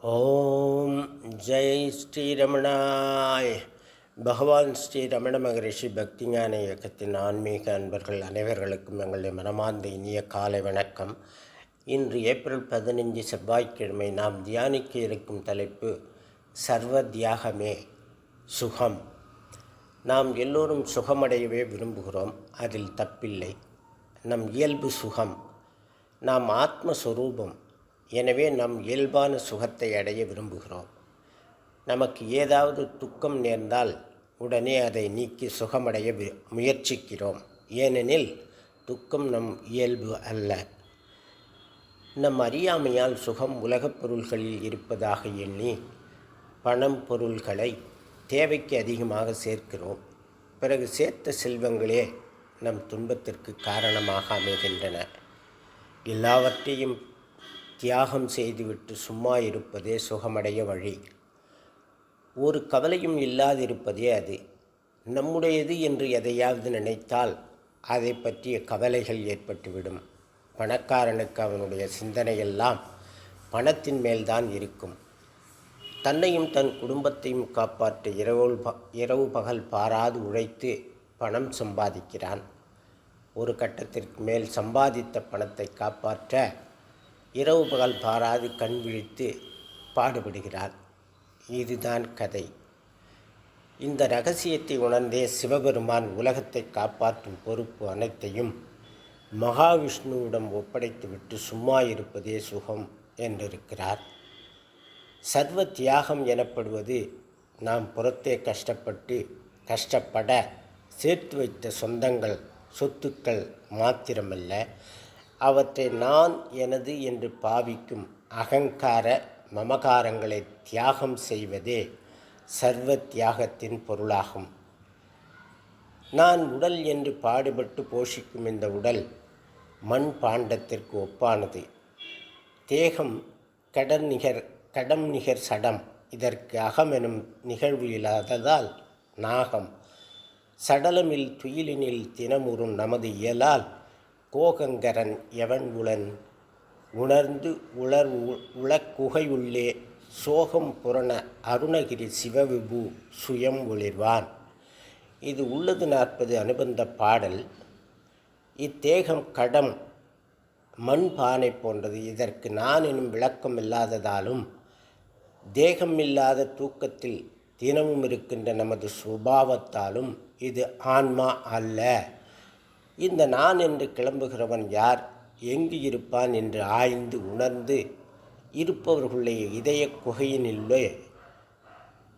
ஓம் ஜெய் ஸ்ரீரமணாய். பகவான் ஸ்ரீ ரமண மகரிஷி பக்திஞான இயக்கத்தின் ஆன்மீக அன்பர்கள் அனைவர்களுக்கும் எங்களுடைய மனமார்ந்த இனிய காலை வணக்கம். இன்று ஏப்ரல் பதினஞ்சு செவ்வாய்க்கிழமை நாம் தியானிக்க இருக்கும் தலைப்பு சர்வ தியாகமே சுகம். நாம் எல்லோரும் சுகமடையவே விரும்புகிறோம் அதில் தப்பில்லை. நம் இயல்பு சுகம் நாம் ஆத்மஸ்வரூபம் எனவே நம் இயல்பான சுகத்தை அடைய விரும்புகிறோம். நமக்கு ஏதாவது துக்கம் நேர்ந்தால் உடனே அதை நீக்கி சுகமடைய வி- முயற்சிக்கிறோம். ஏனெனில் துக்கம் நம் இயல்பு அல்ல. நம் அறியாமையால் சுகம் உலகப் பொருள்களில் இருப்பதாக எண்ணி பணம் பொருள்களை தேவைக்கு அதிகமாக சேர்க்கிறோம். பிறகு சேர்த்த செல்வங்களே நம் துன்பத்திற்கு காரணமாக அமைகின்றன. எல்லாவற்றையும் தியாகம் செய்துவிட்டு சும்மா இருப்பதே சுகமடைய வழி. ஒரு கவலையும் இல்லாதிருப்பதே அது. நம்முடையது என்று எதையாவது நினைத்தால் அதை பற்றிய கவலைகள் ஏற்பட்டுவிடும். பணக்காரனுக்கு அவனுடைய சிந்தனையெல்லாம் பணத்தின் மேல்தான் இருக்கும். தன்னையும் தன் குடும்பத்தையும் காப்பாற்ற இரவு ப- இரவு பகல் பாராது உழைத்து பணம் சம்பாதிக்கிறான். ஒரு கட்டத்திற்கு மேல் சம்பாதித்த பணத்தை காப்பாற்ற இரவு பகல் பாராது கண் விழித்து பாடுபடுகிறார் இதுதான் கதை. இந்த ரகசியத்தை உணர்ந்தே சிவபெருமான் உலகத்தை காப்பாற்றும் பொறுப்பு அனைத்தையும் மகாவிஷ்ணுவிடம் ஒப்படைத்துவிட்டு சும்மா இருப்பதே சுகம் என்றிருக்கிறார். சர்வ தியாகம் எனப்படுவது நாம் புறத்தே கஷ்டப்பட்டு கஷ்டப்பட சேர்த்து வைத்த சொந்தங்கள் சொத்துக்கள் மாத்திரமல்ல அவற்றை நான் எனது என்று பாவிக்கும் அகங்கார மமகாரங்களை தியாகம் செய்வதே சர்வ தியாகத்தின் பொருளாகும். நான் உடல் என்று பாடுபட்டு போஷிக்கும் இந்த உடல் மண் பாண்டத்திற்கு ஒப்பானது. தேகம் கடன் நிகர் கடம் நிகர் சடம். இதற்கு அகம் எனும் நிகழ்வு இல்லாததால் நாகம். சடலமில் துயிலினில் தினமுறும் நமது இயலால் கோகங்கரன் எவன் உளன்? உணர்ந்து உளர் உ- சோகம் புரண அருணகிரி சிவவிபு சுயம் ஒளிர்வான். இது உள்ளது நாற்பது அனுபந்த பாடல். இத்தேகம் கடம் மண் பானை போன்றது. இதற்கு நான் எனும் விளக்கம் இல்லாததாலும் தேகம் இல்லாத தூக்கத்தில் தினமும் இருக்கின்ற நமது சுபாவத்தாலும் இது ஆன்மா அல்ல. இந்த நான் என்று கிளம்புகிறவன் யார்? எங்கு இருப்பான் என்று ஆய்ந்து உணர்ந்து இருப்பவர்களுடைய இதய குகையினுள்ளே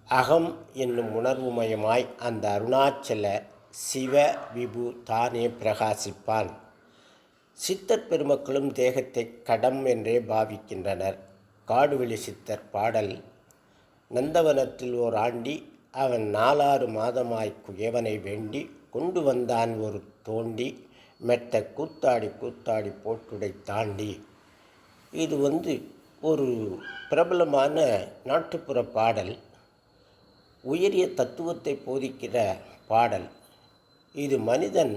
அகம் என்னும் உணர்வுமயமாய் அந்த அருணாச்சல சிவ விபு தானே பிரகாசிப்பான். சித்தர் பெருமக்களும் தேகத்தை கடம் என்றே பாவிக்கின்றனர். காடுவெளி சித்தர் பாடல். நந்தவனத்தில் ஓர் ஆண்டி அவன் நாலாறு மாதமாய் குயவனை வேண்டி கொண்டு வந்தான் ஒரு தோண்டி மெத்த கூத்தாடி கூத்தாடி போட்டுடை தாண்டி. இது வந்து ஒரு பிரபலமான நாட்டுப்புற பாடல். உயரிய தத்துவத்தை போதிக்கிற பாடல். இது மனிதன்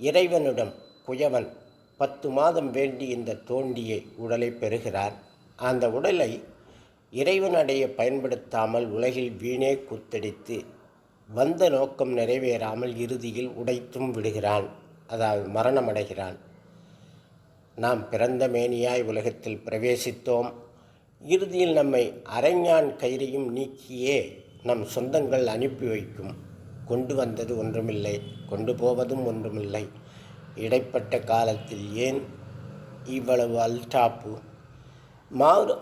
இறைவனிடம் குயவன் பத்து மாதம் வேண்டி இந்த தோண்டியை உடலை பெறுகிறான் அந்த உடலை இறைவன் அடைய பயன்படுத்தாமல் உலகில் வீணே குத்தடித்து வந்த நோக்கம் நிறைவேறாமல் இறுதியில் உடைத்தும் விடுகிறான். அதாவது மரணமடைகிறான். நாம் பிறந்த மேனியாய் உலகத்தில் பிரவேசித்தோம். இறுதியில் நம்மை அரைஞான் கயிறையும் நீக்கியே நம் சொந்தங்கள் அனுப்பி வைக்கும். கொண்டு வந்தது ஒன்றுமில்லை கொண்டு போவதும் ஒன்றுமில்லை. இடைப்பட்ட காலத்தில் ஏன் இவ்வளவு அல்டாப்பு?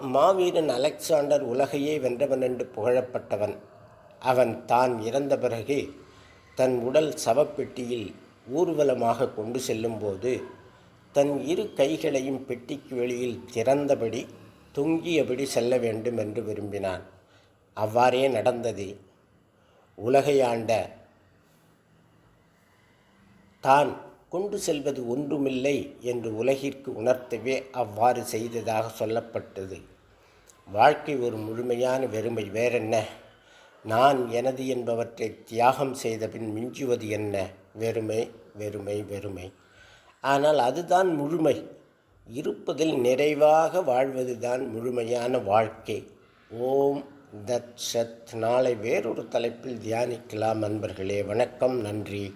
மாவீரன் அலெக்சாண்டர் உலகையே வென்றவன் என்று புகழப்பட்டவன். அவன் தான் இறந்த பிறகு தன் உடல் சவப்பெட்டியில் ஊர்வலமாக கொண்டு செல்லும்போது தன் இரு கைகளையும் பெட்டிக்கு வெளியில் திறந்தபடி தொங்கியபடி செல்ல வேண்டும் என்று விரும்பினான். அவ்வாறே நடந்தது. உலகை ஆண்ட தான் கொண்டு செல்வது ஒன்றுமில்லை என்று உலகிற்கு உணர்த்தவே அவ்வாறு செய்ததாக சொல்லப்பட்டது. வாழ்க்கை ஒரு முழுமையான வெறுமை. வேறென்ன? நான் எனது என்பவற்றை தியாகம் செய்த பின் மிஞ்சுவது என்ன? வெறுமை வெறுமை வெறுமை. ஆனால் அதுதான் முழுமை. இருப்பதில் நிறைவாக வாழ்வதுதான் முழுமையான வாழ்க்கை. ஓம் தத் சத். நாளை வேறொரு தலைப்பில் தியானிக்கலாம் நண்பர்களே வணக்கம் நன்றி.